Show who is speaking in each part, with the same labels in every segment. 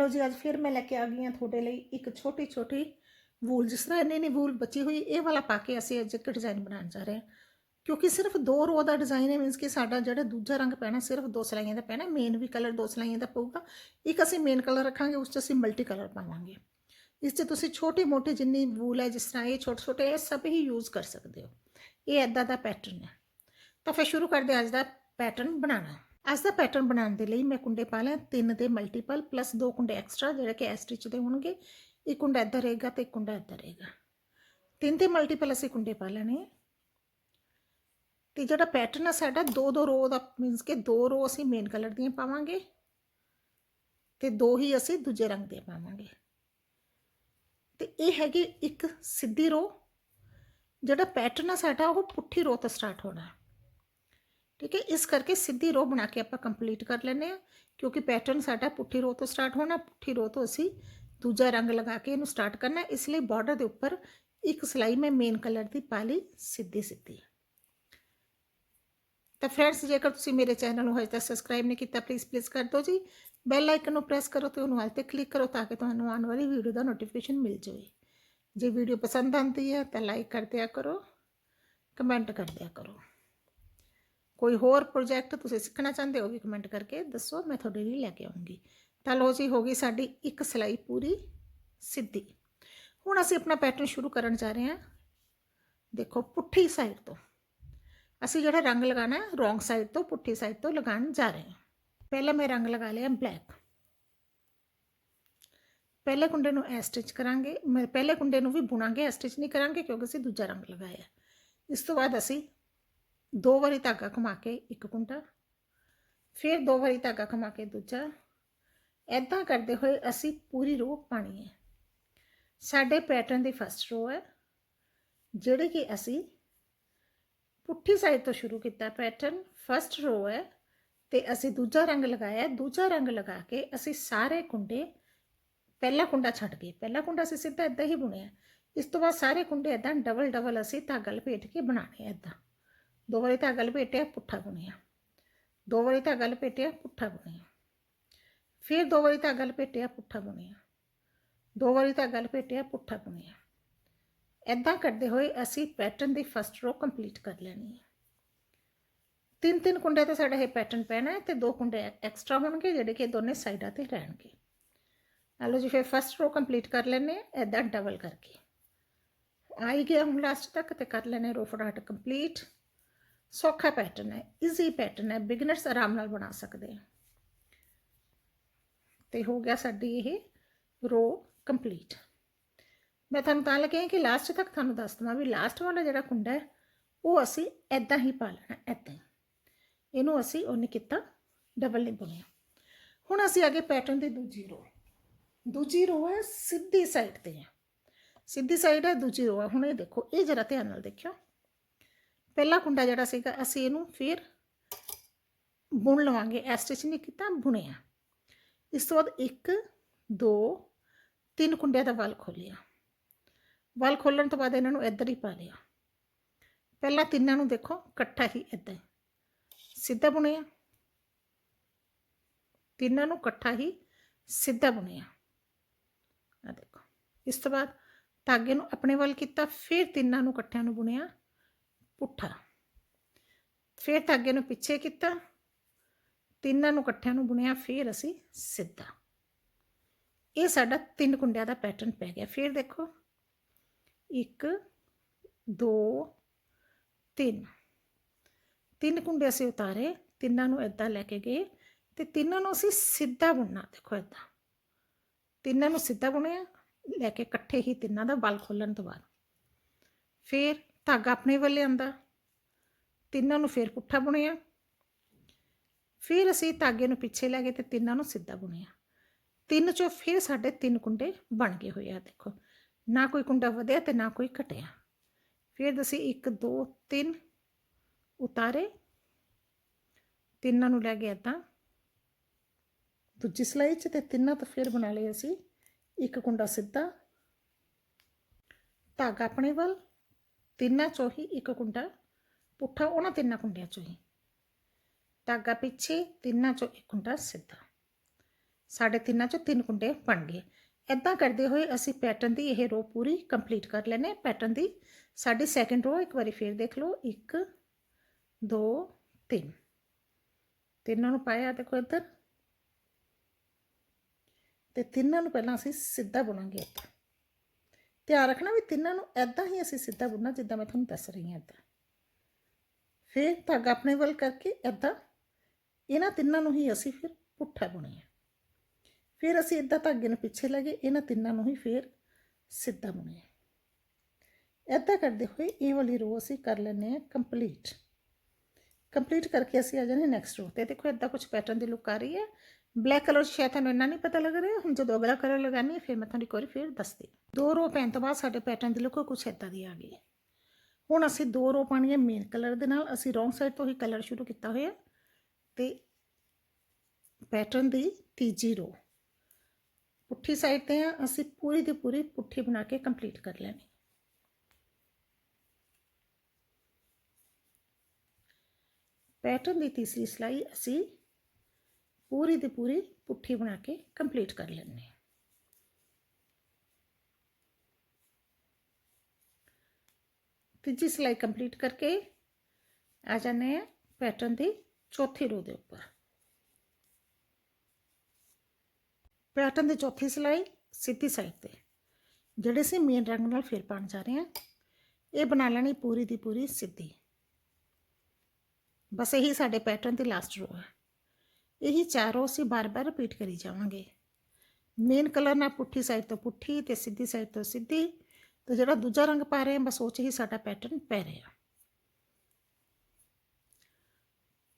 Speaker 1: ਚਲੋ ਜੀ, ਅੱਜ ਫਿਰ ਮੈਂ ਲੈ ਕੇ ਆ ਗਈ ਹਾਂ ਤੁਹਾਡੇ ਲਈ ਇੱਕ ਛੋਟੀ ਛੋਟੀ ਵੂਲ। ਜਿਸ ਤਰ੍ਹਾਂ ਇੰਨੀ ਨਹੀਂ ਵੂਲ ਬਚੀ ਹੋਈ, ਇਹ ਵਾਲਾ ਪਾ ਕੇ ਅਸੀਂ ਅੱਜ ਇੱਕ ਡਿਜ਼ਾਈਨ ਬਣਾਉਣ ਜਾ ਰਹੇ ਹਾਂ। ਕਿਉਂਕਿ ਸਿਰਫ ਦੋ ਰੋ ਦਾ ਡਿਜ਼ਾਈਨ ਹੈ ਮੀਨਸ ਕਿ ਸਾਡਾ ਜਿਹੜਾ ਦੂਜਾ ਰੰਗ ਪੈਣਾ ਸਿਰਫ ਦੋ ਸਲਾਈਆਂ ਦਾ ਪੈਣਾ ਮੇਨ ਵੀ ਕਲਰ ਦੋ ਸਲਾਈਆਂ ਦਾ ਪਊਗਾ। ਇੱਕ ਅਸੀਂ ਮੇਨ ਕਲਰ ਰੱਖਾਂਗੇ, ਉਸ 'ਚ ਅਸੀਂ ਮਲਟੀ ਕਲਰ ਪਾਵਾਂਗੇ। ਇਸ 'ਚ ਤੁਸੀਂ ਛੋਟੀ ਮੋਟੀ ਜਿੰਨੀ ਵੂਲ ਹੈ, ਜਿਸ ਤਰ੍ਹਾਂ ਇਹ ਛੋਟੇ ਛੋਟੇ ਇਹ ਸਭ ਹੀ ਯੂਜ਼ ਕਰ ਸਕਦੇ ਹੋ। ਇਹ ਐਦਾਂ ਦਾ ਪੈਟਰਨ ਹੈ। ਤਾਂ ਫਿਰ ਸ਼ੁਰੂ ਕਰਦੇ ਹਾਂ ਅੱਜ ਦਾ ਪੈਟਰਨ ਬਣਾਉਣਾ। ਇਸ ਦਾ ਪੈਟਰਨ ਬਣਾਉਣ ਦੇ ਲਈ ਮੈਂ ਕੁੰਡੇ ਪਾ ਲਿਆ ਤਿੰਨ ਦੇ ਮਲਟੀਪਲ ਪਲੱਸ ਦੋ ਕੁੰਡੇ ਐਕਸਟਰਾ ਜਿਹੜੇ ਕਿ ਐਸ ਸਟਿਚ ਦੇ ਹੋਣਗੇ ਇੱਕ ਕੁੰਡਾ ਇੱਧਰ ਰਹੇਗਾ ਤੇ ਇੱਕ ਕੁੰਡਾ ਇੱਧਰ ਰਹੇਗਾ। ਤਿੰਨ ਦੇ ਮਲਟੀਪਲ ਅਸੀਂ ਕੁੰਡੇ ਪਾ ਲੈਣੇ ਆ। ਤੇ ਜਿਹੜਾ ਪੈਟਰਨ ਆ ਸਾਡਾ, ਦੋ ਦੋ ਰੋ ਦਾ ਮੀਨਸ ਕਿ ਦੋ ਰੋ ਅਸੀਂ ਮੇਨ ਕਲਰ ਦੀਆਂ ਪਾਵਾਂਗੇ ਤੇ ਦੋ ਹੀ ਅਸੀਂ ਦੂਜੇ ਰੰਗ ਦੇ ਪਾਵਾਂਗੇ। ਤੇ ਇਹ ਹੈਗੀ ਇੱਕ ਸਿੱਧੀ ਰੋ ਜਿਹੜਾ ਪੈਟਰਨ ਆ ਸਾਡਾ ਉਹ ਪੁੱਠੀ ਰੋ ਤੋਂ ਸਟਾਰਟ ਹੋਣਾ। ਠੀਕ ਹੈ? ਇਸ ਕਰਕੇ ਸਿੱਧੀ ਰੋ ਬਣਾ ਕੇ ਆਪਾਂ ਕੰਪਲੀਟ ਕਰ ਲੈਨੇ ਆ ਕਿਉਂਕਿ ਪੈਟਰਨ ਸਾਡਾ ਪੁੱਠੀ ਰੋ ਤੋਂ ਸਟਾਰਟ ਹੋਣਾ, ਪੁੱਠੀ ਰੋ ਤੋਂ ਅਸੀਂ ਦੂਜਾ ਰੰਗ ਲਗਾ ਕੇ ਇਹਨੂੰ ਸਟਾਰਟ ਕਰਨਾ। ਇਸ ਲਈ ਬਾਰਡਰ ਦੇ ਉੱਪਰ ਇੱਕ ਸਲਾਈ ਮੈਂ ਮੇਨ ਕਲਰ ਦੀ ਪਾ ਲਈ, ਸਿੱਧੀ ਸਿੱਧੀ। ਤਾਂ ਫਰੈਂਡਸ ਜੇਕਰ ਤੁਸੀਂ ਮੇਰੇ ਚੈਨਲ ਨੂੰ ਹਜੇ ਤੱਕ ਸਬਸਕ੍ਰਾਈਬ ਨਹੀਂ ਕੀਤਾ ਪਲੀਜ਼ ਪਲੀਜ਼ ਕਰ ਦਿਓ ਜੀ। ਬੈਲ ਆਈਕਨ ਨੂੰ ਪ੍ਰੈਸ ਕਰੋ ਤੇ ਉਹਨੂੰ ਹਾਲ ਤੇ ਕਲਿੱਕ ਕਰੋ ਤਾਂ ਕਿ ਤੁਹਾਨੂੰ ਆਉਣ ਵਾਲੀ ਵੀਡੀਓ ਦਾ ਨੋਟੀਫਿਕੇਸ਼ਨ ਮਿਲ ਜਾਵੇ। ਜੇ ਵੀਡੀਓ ਪਸੰਦ ਆਉਂਦੀ ਹੈ ਤਾਂ ਲਾਈਕ ਕਰ ਦਿਆ ਕਰੋ ਕਮੈਂਟ ਕਰ ਦਿਆ ਕਰੋ। ਕੋਈ ਹੋਰ ਪ੍ਰੋਜੈਕਟ ਤੁਸੀਂ ਸਿੱਖਣਾ ਚਾਹੁੰਦੇ ਹੋ ਵੀ ਕਮੈਂਟ ਕਰਕੇ ਦੱਸੋ, ਮੈਂ ਤੁਹਾਡੇ ਲਈ ਲੈ ਕੇ ਆਉਂਗੀ। ਤਾਂ ਲੋ ਜੀ, ਹੋ ਗਈ ਸਾਡੀ ਇੱਕ ਸਲਾਈ ਪੂਰੀ ਸਿੱਧੀ। ਹੁਣ ਅਸੀਂ ਆਪਣਾ ਪੈਟਰਨ ਸ਼ੁਰੂ ਕਰਨ ਜਾ ਰਹੇ ਹਾਂ। ਦੇਖੋ, ਪੁੱਠੀ ਸਾਈਡ ਤੋਂ। ਅਸੀਂ ਜਿਹੜਾ ਰੰਗ ਲਗਾਣਾ ਹੈ ਰੋਂਗ ਸਾਈਡ ਤੋਂ, ਪੁੱਠੀ ਸਾਈਡ ਤੋਂ ਲਗਾਉਣ ਜਾ ਰਹੇ ਹਾਂ। ਪਹਿਲਾਂ ਮੈਂ ਰੰਗ ਲਗਾ ਲਿਆ ਬਲੈਕ ਪਹਿਲੇ ਕੁੰਡੇ ਨੂੰ ਐ ਸਟਿਚ ਕਰਾਂਗੇ। ਮੈਂ ਪਹਿਲੇ ਕੁੰਡੇ ਨੂੰ ਵੀ ਬੁਣਾਂਗੇ ਐ ਸਟਿਚ ਨਹੀਂ ਕਰਾਂਗੇ ਕਿਉਂਕਿ ਅਸੀਂ ਦੂਜਾ ਰੰਗ ਲਗਾਇਆ। ਇਸ ਤੋਂ ਬਾਅਦ ਅਸੀਂ ਦੋ ਵਾਰੀ ਧਾਗਾ ਘੁਮਾ ਕੇ ਇੱਕ ਕੁੰਡਾ, ਫਿਰ ਦੋ ਵਾਰੀ ਧਾਗਾ ਘੁਮਾ ਕੇ ਦੂਜਾ। ਐਦਾਂ ਕਰਦੇ ਹੋਏ ਅਸੀਂ ਪੂਰੀ ਰੋ ਪਾਣੀ ਹੈ। ਸਾਡੇ ਪੈਟਰਨ ਦੀ ਫਸਟ ਰੋ ਹੈ, ਜਿਹੜੀ ਕਿ ਅਸੀਂ ਪੁੱਠੀ ਸਾਈਡ ਤੋਂ ਸ਼ੁਰੂ ਕੀਤਾ ਪੈਟਰਨ ਫਸਟ ਰੋ ਹੈ ਤੇ ਅਸੀਂ ਦੂਜਾ ਰੰਗ ਲਗਾਇਆ, ਦੂਜਾ ਰੰਗ ਲਗਾ ਕੇ ਅਸੀਂ ਸਾਰੇ ਕੁੰਡੇ, ਪਹਿਲਾ ਕੁੰਡਾ ਛੱਡ ਗਏ ਪਹਿਲਾ ਕੁੰਡਾ ਅਸੀਂ ਸਿੱਧਾ ਇਦਾਂ ਹੀ ਬੁਣਿਆ। ਇਸ ਤੋਂ ਬਾਅਦ ਸਾਰੇ ਕੁੰਡੇ ਇਦਾਂ ਡਬਲ ਡਬਲ ਅਸੀਂ ਧਾਗਾ ਲਪੇਟ ਕੇ ਬਣਾਣੇ ਇਦਾਂ ਦੋ ਵਾਰੀ ਧਾਗਾ ਲਪੇਟਿਆ ਪੁੱਠਾ ਬੁਣਿਆ ਦੋ ਵਾਰੀ ਧਾਗਾ ਲਪੇਟਿਆ ਪੁੱਠਾ ਬੁਣਿਆ ਫਿਰ ਦੋ ਵਾਰੀ ਧਾਗਾ ਲਪੇਟਿਆ ਪੁੱਠਾ ਬੁਣਿਆ ਦੋ ਵਾਰੀ ਧਾਗਾ ਲਪੇਟਿਆ ਪੁੱਠਾ ਬੁਣਿਆ ਇਦਾਂ ਕਰਦੇ ਹੋਏ ਅਸੀਂ ਪੈਟਰਨ ਦੀ ਫਸਟ ਰੋ ਕੰਪਲੀਟ ਕਰ ਲੈਣੀ ਹੈ ਤਿੰਨ ਤਿੰਨ ਕੁੰਡੇ ਤੇ ਸਾਡਾ ਇਹ ਪੈਟਰਨ ਪੈਣਾ ਹੈ ਤੇ ਦੋ ਕੁੰਡੇ ਐਕਸਟਰਾ ਹੋਣਗੇ, ਜਿਹੜੇ ਕਿ ਦੋਨੇ ਸਾਈਡਾਂ ਤੇ ਰਹਿਣਗੇ। ਲਓ ਜੀ, ਫਿਰ ਫਸਟ ਰੋ ਕੰਪਲੀਟ ਕਰ ਲੈਣੇ ਇਦਾਂ ਡਬਲ ਕਰਕੇ। ਆਈ ਗਿਆ ਹੁਣ ਲਾਸਟ ਤੱਕ ਤੇ ਕਰ ਲੈਣੇ ਰੋ ਫਟਾਫਟ ਕੰਪਲੀਟ ਸੌਖਾ ਪੈਟਰਨ ਹੈ ਈਜ਼ੀ ਪੈਟਰਨ ਹੈ ਬਿਗਨਰਸ ਆਰਾਮ ਨਾਲ ਬਣਾ ਸਕਦੇ ਆ। ਤੇ ਹੋ ਗਿਆ ਸਾਡੀ ਇਹ ਰੋ ਕੰਪਲੀਟ ਮੈਂ ਤੁਹਾਨੂੰ ਤਾਂ ਲੱਗਿਆ ਕਿ ਲਾਸਟ ਤੱਕ ਤੁਹਾਨੂੰ ਦੱਸ ਦਵਾਂ ਵੀ ਲਾਸਟ ਵਾਲਾ ਜਿਹੜਾ ਕੁੰਡਾ ਹੈ, ਉਹ ਅਸੀਂ ਐਦਾਂ ਹੀ ਪਾ ਲੈਣਾ ਐਦਾਂ ਇਹਨੂੰ ਅਸੀਂ ਉਹਨੇ ਕੀਤਾ ਡਬਲ ਨਹੀਂ ਬੁਣਿਆ ਹੁਣ ਅਸੀਂ ਅੱਗੇ ਪੈਟਰਨ ਦੀ ਦੂਜੀ ਰੋ ਦੂਜੀ ਰੋ ਹੈ ਸਿੱਧੀ ਸਾਈਡ ਤੇ ਹੈ ਸਿੱਧੀ ਸਾਈਡ ਹੈ, ਦੂਜੀ ਰੋ ਹੈ। ਹੁਣ ਇਹ ਦੇਖੋ, ਇਹ ਜਰਾ ਧਿਆਨ ਨਾਲ ਦੇਖਿਓ। ਪਹਿਲਾ ਕੁੰਡਾ ਜਿਹੜਾ ਸੀਗਾ, ਅਸੀਂ ਇਹਨੂੰ ਫਿਰ ਬੁਣ ਲਵਾਂਗੇ। ਐ ਸਟਿਚ ਨਹੀਂ ਕੀਤਾ, ਬੁਣਿਆ। ਇਸ ਤੋਂ ਬਾਅਦ 1 2 ਤਿੰਨ ਕੁੰਡਿਆਂ ਦਾ ਵਲ ਖੋਲਿਆ। ਵਲ ਖੋਲਣ ਤੋਂ ਬਾਅਦ ਇਹਨਾਂ ਨੂੰ ਇੱਧਰ ਹੀ ਪਾ ਲਿਆ। ਪਹਿਲਾਂ ਤਿੰਨਾਂ ਨੂੰ ਦੇਖੋ, ਇਕੱਠਾ ਹੀ ਇੱਦਾਂ ਸਿੱਧਾ ਬੁਣਿਆ। ਤਿੰਨਾਂ ਨੂੰ ਇਕੱਠਾ ਹੀ ਸਿੱਧਾ ਬੁਣਿਆ। ਆ ਦੇਖੋ। ਇਸ ਤੋਂ ਬਾਅਦ ਧਾਗੇ ਨੂੰ ਆਪਣੇ ਵੱਲ ਕੀਤਾ, ਫਿਰ ਤਿੰਨਾਂ ਨੂੰ ਇਕੱਠਿਆਂ ਨੂੰ ਬੁਣਿਆ। ਪੁੱਠਾ। ਫਿਰ ਧਾਗੇ ਨੂੰ ਪਿੱਛੇ ਕੀਤਾ। ਤਿੰਨਾਂ ਨੂੰ ਇਕੱਠਿਆਂ ਨੂੰ ਬੁਣਿਆ, ਫਿਰ ਅਸੀਂ ਸਿੱਧਾ। ਇਹ ਸਾਡਾ ਤਿੰਨ ਕੁੰਡਿਆਂ ਦਾ ਪੈਟਰਨ ਪੈ ਗਿਆ। ਫਿਰ ਦੇਖੋ। 1 2 3 ਤਿੰਨ ਕੁੰਡੇ ਅਸੀਂ ਉਤਾਰੇ। ਤਿੰਨਾਂ ਨੂੰ ਇਦਾਂ ਲੈ ਕੇ ਗਏ ਤੇ ਤਿੰਨਾਂ ਨੂੰ ਅਸੀਂ ਸਿੱਧਾ ਬੁਣਨਾ। ਦੇਖੋ ਇਦਾਂ ਤਿੰਨਾਂ ਨੂੰ ਸਿੱਧਾ ਬੁਣਿਆ, ਲੈ ਕੇ ਇਕੱਠੇ ਹੀ ਤਿੰਨਾਂ ਦਾ ਬਲ ਖੋਲਣ ਤੋਂ ਬਾਅਦ। ਫਿਰ ਧਾਗਾ ਆਪਣੇ ਵੱਲ ਲਿਆਂਦਾ ਤਿੰਨਾਂ ਨੂੰ ਫਿਰ ਪੁੱਠਾ ਬੁਣਿਆ। ਫਿਰ ਅਸੀਂ ਧਾਗੇ ਨੂੰ ਪਿੱਛੇ ਲੈ ਗਏ ਤੇ ਤਿੰਨਾਂ ਨੂੰ ਸਿੱਧਾ ਬੁਣਿਆ। ਤਿੰਨ ਚੋਂ ਫਿਰ ਸਾਡੇ ਤਿੰਨ ਕੁੰਡੇ ਬਣ ਗਏ ਹੋਏ ਆ, ਦੇਖੋ। ਨਾ ਕੋਈ ਕੁੰਡਾ ਵਧਿਆ ਤੇ ਨਾ ਕੋਈ ਘਟਿਆ। ਫਿਰ ਅਸੀਂ 1 2 3 ਉਤਾਰੇ। ਤਿੰਨਾਂ ਨੂੰ ਲੈ ਗਏ ਤਾਂ ਦੂਜੀ ਸਲਾਈ 'ਚ ਤੇ ਤਿੰਨਾਂ ਤੋਂ ਫਿਰ ਬਣਾ ਲਏ ਅਸੀਂ। ਇੱਕ ਕੁੰਡਾ ਸਿੱਧਾ। ਧਾਗਾ ਆਪਣੇ ਵੱਲ। ਤਿੰਨਾਂ ਚੋਂ ਹੀ ਇੱਕ ਕੁੰਡਾ, ਪੁੱਠਾ ਉਹਨਾਂ ਤਿੰਨਾਂ ਕੁੰਡਿਆਂ ਚੋਂ ਹੀ ਧਾਗਾ ਪਿੱਛੇ ਤਿੰਨਾਂ ਚੋਂ ਇੱਕ ਕੁੰਡਾ ਸਿੱਧਾ। ਸਾਡੇ ਤਿੰਨਾਂ ਚੋਂ ਤਿੰਨ ਕੁੰਡੇ ਬਣ ਗਏ। ਇਦਾਂ ਕਰਦੇ ਹੋਏ ਅਸੀਂ ਪੈਟਰਨ ਦੀ ਇਹ ਰੋ ਪੂਰੀ ਕੰਪਲੀਟ ਕਰ ਲੈਨੇ ਪੈਟਰਨ ਦੀ ਸਾਡੀ ਸੈਕੰਡ ਰੋ ਇੱਕ ਵਾਰੀ ਫੇਰ ਦੇਖ ਲਓ। 1 2 3 ਤਿੰਨਾਂ ਨੂੰ ਪਾਇਆ ਦੇਖੋ ਇੱਧਰ। ਤੇ ਤਿੰਨਾਂ ਨੂੰ ਪਹਿਲਾਂ ਅਸੀਂ ਸਿੱਧਾ ਬੁਣਾਂਗੇ ਇੱਧਰ। ਧਿਆਨ ਰੱਖਣਾ ਵੀ ਤਿੰਨਾਂ ਨੂੰ ਐਦਾਂ ਹੀ ਅਸੀਂ ਸਿੱਧਾ ਬੁਣਨਾ ਜਿੱਦਾਂ ਮੈਂ ਤੁਹਾਨੂੰ ਦੱਸ ਰਹੀ ਹਾਂ ਇੱਦਾਂ ਫਿਰ ਧਾਗਾ ਆਪਣੇ ਵੱਲ ਕਰਕੇ ਐਦਾਂ ਇਹਨਾਂ ਤਿੰਨਾਂ ਨੂੰ ਹੀ ਅਸੀਂ ਫਿਰ ਪੁੱਠਾ ਬੁਣਿਆ ਫਿਰ ਅਸੀਂ ਇਦਾਂ ਧਾਗੇ ਨੂੰ ਪਿੱਛੇ ਲੈ ਗਏ ਇਹਨਾਂ ਤਿੰਨਾਂ ਨੂੰ ਹੀ ਫਿਰ ਸਿੱਧਾ ਬੁਣਿਆ ਇਦਾਂ ਕਰਦੇ ਹੋਏ ਇਹ ਵਾਲੀ ਰੋ ਅਸੀਂ ਕਰ ਲੈਨੇ ਆ ਕੰਪਲੀਟ ਕੰਪਲੀਟ ਕਰਕੇ ਅਸੀਂ ਆ ਜਾਣੇ ਨੈਕਸਟ ਰੋ ਤੇ। ਦੇਖੋ ਇਦਾਂ ਕੁਝ ਪੈਟਰਨ ਦੀ ਲੁੱਕ ਆ ਰਹੀ ਹੈ। ਬਲੈਕ ਕਲਰ ਸ਼ਾਇਦ ਤੁਹਾਨੂੰ ਇੰਨਾ ਨਹੀਂ ਪਤਾ ਲੱਗ ਰਿਹਾ, ਹੁਣ ਜਦੋਂ ਅਗਲਾ ਕਲਰ ਲਗਾਣੀ ਹੈ ਫਿਰ ਮੈਂ ਤੁਹਾਨੂੰ ਇੱਕ ਵਾਰੀ ਫਿਰ ਦੱਸਦੀ। ਦੋ ਰੋ ਪੈਣ ਤੋਂ ਬਾਅਦ ਸਾਡੇ ਪੈਟਰਨ ਦੀ ਲੁੱਕ ਕੁਛ ਇਦਾਂ ਦੀ ਆ ਗਈ ਹੁਣ ਅਸੀਂ ਦੋ ਰੋ ਪਾਣੀ ਹੈ ਮੇਨ ਕਲਰ ਦੇ ਨਾਲ, ਅਸੀਂ ਰੋਂਗ ਸਾਈਡ ਤੋਂ ਹੀ ਕਲਰ ਸ਼ੁਰੂ ਕੀਤਾ ਹੋਇਆ ਤੇ ਪੈਟਰਨ ਦੀ ਤੀਜੀ ਰੋ ਪੁੱਠੀ ਸਾਈਡ ਤੇ ਆ, ਅਸੀਂ ਪੂਰੀ ਦੀ ਪੂਰੀ ਪੁੱਠੀ ਬਣਾ ਕੇ ਕੰਪਲੀਟ ਕਰ ਲੈਣੀ। ਪੈਟਰਨ ਦੀ ਤੀਸਰੀ ਸਲਾਈ ਅਸੀਂ ਪੂਰੀ ਦੀ ਪੂਰੀ ਪੁੱਠੀ ਬਣਾ ਕੇ ਕੰਪਲੀਟ ਕਰ ਲੈਣੀ ਹੈ। ਤੀਜੀ ਸਿਲਾਈ ਕੰਪਲੀਟ ਕਰਕੇ ਆ ਜਾਂਦੇ ਆ ਪੈਟਰਨ ਦੀ ਚੌਥੀ ਰੋ ਦੇ ਉੱਪਰ। ਪੈਟਰਨ ਦੀ ਚੌਥੀ ਸਿਲਾਈ ਸਿੱਧੀ ਸਾਈਡ ਤੇ। ਜਿਹੜੇ ਸੀ ਮੇਨ ਰੰਗ ਨਾਲ ਫਿਰ ਪਾਣ ਜਾ ਰਹੇ ਹਾਂ, ਇਹ ਬਣਾ ਲੈਣੀ ਪੂਰੀ ਦੀ ਪੂਰੀ ਸਿੱਧੀ। ਬਸ ਇਹੀ ਸਾਡੇ ਪੈਟਰਨ ਦੀ ਲਾਸਟ ਰੋ ਹੈ। ਇਹੀ ਚਾਰੋਂ ਅਸੀਂ ਬਾਰ-ਬਾਰ ਰਿਪੀਟ ਕਰੀ ਜਾਵਾਂਗੇ ਮੇਨ ਕਲਰ ਨਾਲ ਪੁੱਠੀ ਸਾਈਡ ਤੋਂ ਪੁੱਠੀ ਤੇ ਸਿੱਧੀ ਸਾਈਡ ਤੋਂ ਸਿੱਧੀ ਤੇ ਜਿਹੜਾ ਦੂਜਾ ਰੰਗ ਪਾ ਰਹੇ ਹਾਂ ਬਸ ਉਹ 'ਚ ਹੀ ਸਾਡਾ ਪੈਟਰਨ ਪੈ ਰਿਹਾ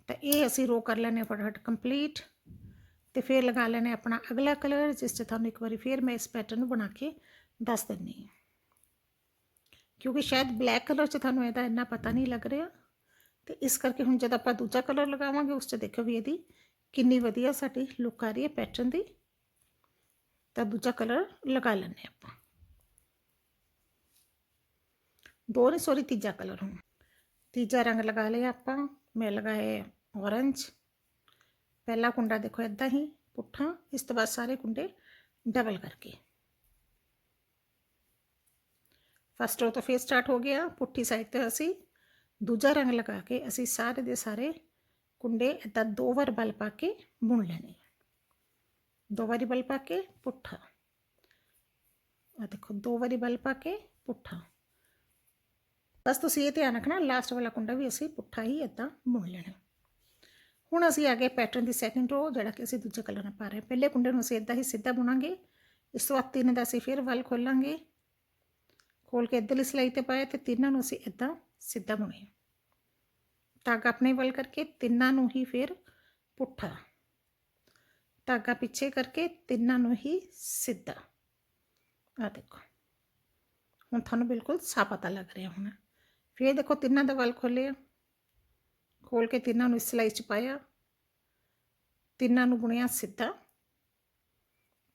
Speaker 1: ਤਾਂ ਇਹ ਅਸੀਂ ਰੋ ਕਰ ਲੈਣੇ ਫਟਾਫਟ ਕੰਪਲੀਟ ਤੇ ਫਿਰ ਲਗਾ ਲੈਣੇ ਆਪਣਾ ਅਗਲਾ ਕਲਰ ਜਿਸ 'ਚ ਤੁਹਾਨੂੰ ਇੱਕ ਵਾਰੀ ਫਿਰ ਮੈਂ ਇਸ ਪੈਟਰਨ ਨੂੰ ਬਣਾ ਕੇ ਦੱਸ ਦਿੰਨੀ ਹਾਂ ਕਿਉਂਕਿ ਸ਼ਾਇਦ ਬਲੈਕ ਕਲਰ 'ਚ ਤੁਹਾਨੂੰ ਇਹਦਾ ਇੰਨਾ ਪਤਾ ਨਹੀਂ ਲੱਗ ਰਿਹਾ ਤੇ ਇਸ ਕਰਕੇ ਹੁਣ ਜਦ ਆਪਾਂ ਦੂਜਾ ਕਲਰ ਲਗਾਵਾਂਗੇ ਉਸ 'ਚ ਦੇਖੋ ਵੀ ਇਹਦੀ ਕਿੰਨੀ ਵਧੀਆ ਸਾਡੀ ਲੁੱਕ ਆ ਰਹੀ ਹੈ ਪੈਟਰਨ ਦੀ। ਤਾਂ ਦੂਜਾ ਕਲਰ ਲਗਾ ਲੈਣੇ ਆਪਾਂ। ਦੋ ਨਹੀਂ ਸੌਰੀ ਤੀਜਾ ਕਲਰ ਹੁਣ। ਤੀਜਾ ਰੰਗ ਲਗਾ ਲਿਆ ਆਪਾਂ। ਮੈਂ ਲਗਾਏ ਔਰੰਜ ਪਹਿਲਾ ਕੁੰਡਾ ਦੇਖੋ ਇਦਾਂ ਹੀ, ਪੁੱਠਾ। ਇਸ ਤੋਂ ਬਾਅਦ ਸਾਰੇ ਕੁੰਡੇ ਡਬਲ ਕਰਕੇ। ਫਸਟ ਰੋ ਤੋਂ ਫੇਰ ਸਟਾਰਟ ਹੋ ਗਿਆ। ਪੁੱਠੀ ਸਾਈਡ ਤੇ ਅਸੀਂ ਦੂਜਾ ਰੰਗ ਲਗਾ ਕੇ ਅਸੀਂ ਸਾਰੇ ਦੇ ਸਾਰੇ ਕੁੰਡੇ ਇਦਾਂ ਦੋ ਵਾਰ ਬਲ ਪਾ ਕੇ ਬੁਣ ਲੈਣੇ ਦੋ ਵਾਰੀ ਬਲ ਪਾ ਕੇ ਪੁੱਠਾ ਆ ਦੇਖੋ ਦੋ ਵਾਰੀ ਬਲ ਪਾ ਕੇ ਪੁੱਠਾ ਬਸ ਤੁਸੀਂ ਇਹ ਧਿਆਨ ਰੱਖਣਾ ਲਾਸਟ ਵਾਲਾ ਕੁੰਡਾ ਵੀ ਅਸੀਂ ਪੁੱਠਾ ਹੀ ਇਦਾਂ ਬੁਣ ਲੈਣਾ ਹੁਣ ਅਸੀਂ ਆ ਗਏ ਪੈਟਰਨ ਦੀ ਸੈਕੰਡ ਰੋ ਜਿਹੜਾ ਕਿ ਅਸੀਂ ਦੂਜੇ ਕਲਰ ਨਾਲ ਪਾ ਰਹੇ ਪਹਿਲੇ ਕੁੰਡੇ ਨੂੰ ਅਸੀਂ ਇਦਾਂ ਹੀ ਸਿੱਧਾ ਬੁਣਾਂਗੇ ਇਸ ਤੋਂ ਬਾਅਦ ਤਿੰਨ ਦਾ ਅਸੀਂ ਫਿਰ ਵੱਲ ਖੋਲਾਂਗੇ ਖੋਲ ਕੇ ਇੱਧਰਲੀ ਸਲਾਈ ਤੇ ਪਾਇਆ ਤੇ ਤਿੰਨਾਂ ਨੂੰ ਅਸੀਂ ਇਦਾਂ ਸਿੱਧਾ ਬੁਣਿਆ ਧਾਗਾ ਆਪਣੇ ਵੱਲ ਕਰਕੇ ਤਿੰਨਾਂ ਨੂੰ ਹੀ ਫਿਰ ਪੁੱਠਾ। ਧਾਗਾ ਪਿੱਛੇ ਕਰਕੇ ਤਿੰਨਾਂ ਨੂੰ ਹੀ ਸਿੱਧਾ। ਆ ਦੇਖੋ। ਹੁਣ ਤੁਹਾਨੂੰ ਬਿਲਕੁਲ ਸਾਫ਼ ਪਤਾ ਲੱਗ ਰਿਹਾ ਹੁਣ। ਫਿਰ ਦੇਖੋ ਤਿੰਨਾਂ ਦਾ ਵੱਲ ਖੋਲਿਆ ਖੋਲ ਕੇ ਤਿੰਨਾਂ ਨੂੰ ਇਸ ਸਲਾਈ 'ਚ ਪਾਇਆ। ਤਿੰਨਾਂ ਨੂੰ ਬੁਣਿਆ ਸਿੱਧਾ।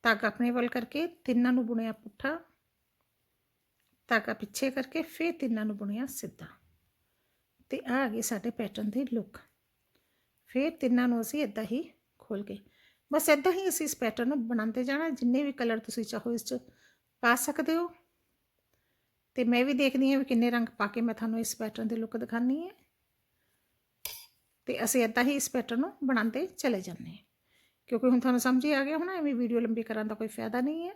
Speaker 1: ਧਾਗਾ ਆਪਣੇ ਵੱਲ ਕਰਕੇ ਤਿੰਨਾਂ ਨੂੰ ਬੁਣਿਆ ਪੁੱਠਾ। ਧਾਗਾ ਪਿੱਛੇ ਕਰਕੇ ਫਿਰ ਤਿੰਨਾਂ ਨੂੰ ਬੁਣਿਆ ਸਿੱਧਾ। ਤੇ ਆ ਆ ਗਈ ਸਾਡੇ ਪੈਟਰਨ ਦੀ ਲੁੱਕ ਫਿਰ ਤਿੰਨਾਂ ਨੂੰ ਅਸੀਂ ਇਦਾਂ ਹੀ ਖੋਲ ਕੇ ਬਸ ਇਦਾਂ ਹੀ ਅਸੀਂ ਇਸ ਪੈਟਰਨ ਨੂੰ ਬਣਾਉਂਦੇ ਜਾਣਾ। ਜਿੰਨੇ ਵੀ ਕਲਰ ਤੁਸੀਂ ਚਾਹੋ ਇਸ 'ਚ ਪਾ ਸਕਦੇ ਹੋ। ਤੇ ਮੈਂ ਵੀ ਦੇਖਦੀ ਹਾਂ ਵੀ ਕਿੰਨੇ ਰੰਗ ਪਾ ਕੇ ਮੈਂ ਤੁਹਾਨੂੰ ਇਸ ਪੈਟਰਨ ਦੀ ਲੁੱਕ ਦਿਖਾਣੀ ਹੈ। ਤੇ ਅਸੀਂ ਇਦਾਂ ਹੀ ਇਸ ਪੈਟਰਨ ਨੂੰ ਬਣਾਉਂਦੇ ਚਲੇ ਜਾਂਦੇ ਹਾਂ। ਕਿਉਂਕਿ ਹੁਣ ਤੁਹਾਨੂੰ ਸਮਝ ਹੀ ਆ ਗਿਆ ਹੋਣਾ, ਐਵੇਂ ਵੀਡੀਓ ਲੰਬੀ ਕਰਨ ਦਾ ਕੋਈ ਫਾਇਦਾ ਨਹੀਂ ਹੈ।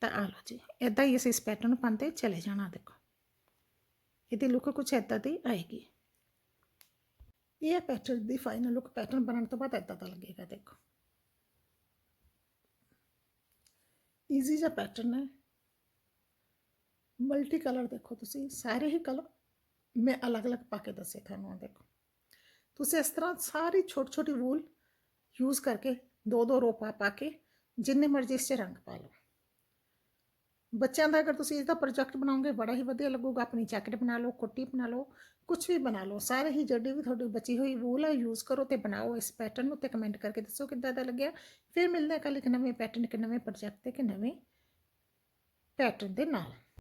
Speaker 1: ਤਾਂ ਆ ਲਓ ਜੀ ਇਦਾਂ ਹੀ ਅਸੀਂ ਇਸ ਪੈਟਰਨ ਨੂੰ ਪਾਉਂਦੇ ਚਲੇ ਜਾਣਾ ਦੇਖੋ। ਇਹਦੀ ਲੁੱਕ ਕੁਝ ਇਦਾਂ ਦੀ ਆਏਗੀ। ਇਹ ਪੈਟਰਨ ਦੀ ਫਾਈਨਲ ਲੁੱਕ ਪੈਟਰਨ ਬਣਨ ਤੋਂ ਬਾਅਦ ਇਦਾਂ ਦਾ ਲੱਗੇਗਾ ਦੇਖੋ ਈਜ਼ੀ ਜਿਹਾ ਪੈਟਰਨ ਹੈ ਮਲਟੀ ਕਲਰ ਦੇਖੋ ਤੁਸੀਂ ਸਾਰੇ ਹੀ ਕਲਰ ਮੈਂ ਅਲੱਗ-ਅਲੱਗ ਪਾ ਕੇ ਦੱਸੇ ਤੁਹਾਨੂੰ ਆਹ ਦੇਖੋ ਤੁਸੀਂ ਇਸ ਤਰ੍ਹਾਂ ਸਾਰੀ ਛੋਟੀ ਛੋਟੀ ਵੂਲ ਯੂਜ਼ ਕਰਕੇ ਦੋ ਦੋ ਰੋ ਪਾ ਪਾ ਕੇ ਜਿੰਨੇ ਮਰਜ਼ੀ ਇਸ 'ਚ ਰੰਗ ਪਾ ਲਓ ਬੱਚਿਆਂ ਦਾ ਅਗਰ ਤੁਸੀਂ ਇਹਦਾ ਪ੍ਰੋਜੈਕਟ ਬਣਾਉਂਗੇ ਬੜਾ ਹੀ ਵਧੀਆ ਲੱਗੂਗਾ। ਆਪਣੀ ਜੈਕਟ ਬਣਾ ਲਓ, ਕੁੱਟੀ ਬਣਾ ਲਓ ਕੁਝ ਵੀ ਬਣਾ ਲਓ। ਸਾਰੇ ਹੀ ਜਿਹੜੀ ਵੀ ਤੁਹਾਡੀ ਬਚੀ ਹੋਈ ਵੂਲ ਹੈ ਯੂਜ਼ ਕਰੋ ਤੇ ਬਣਾਓ ਇਸ ਪੈਟਰਨ ਨੂੰ ਤੇ ਕਮੈਂਟ ਕਰਕੇ ਦੱਸੋ ਕਿੱਦਾਂ ਦਾ ਲੱਗਿਆ। ਫਿਰ ਮਿਲਦੇ ਹਾਂ ਕੱਲ ਇੱਕ ਨਵੇਂ ਪੈਟਰਨ ਇੱਕ ਨਵੇਂ ਪ੍ਰੋਜੈਕਟ ਤੇ, ਇੱਕ ਨਵੇਂ ਪੈਟਰਨ ਦੇ ਨਾਲ।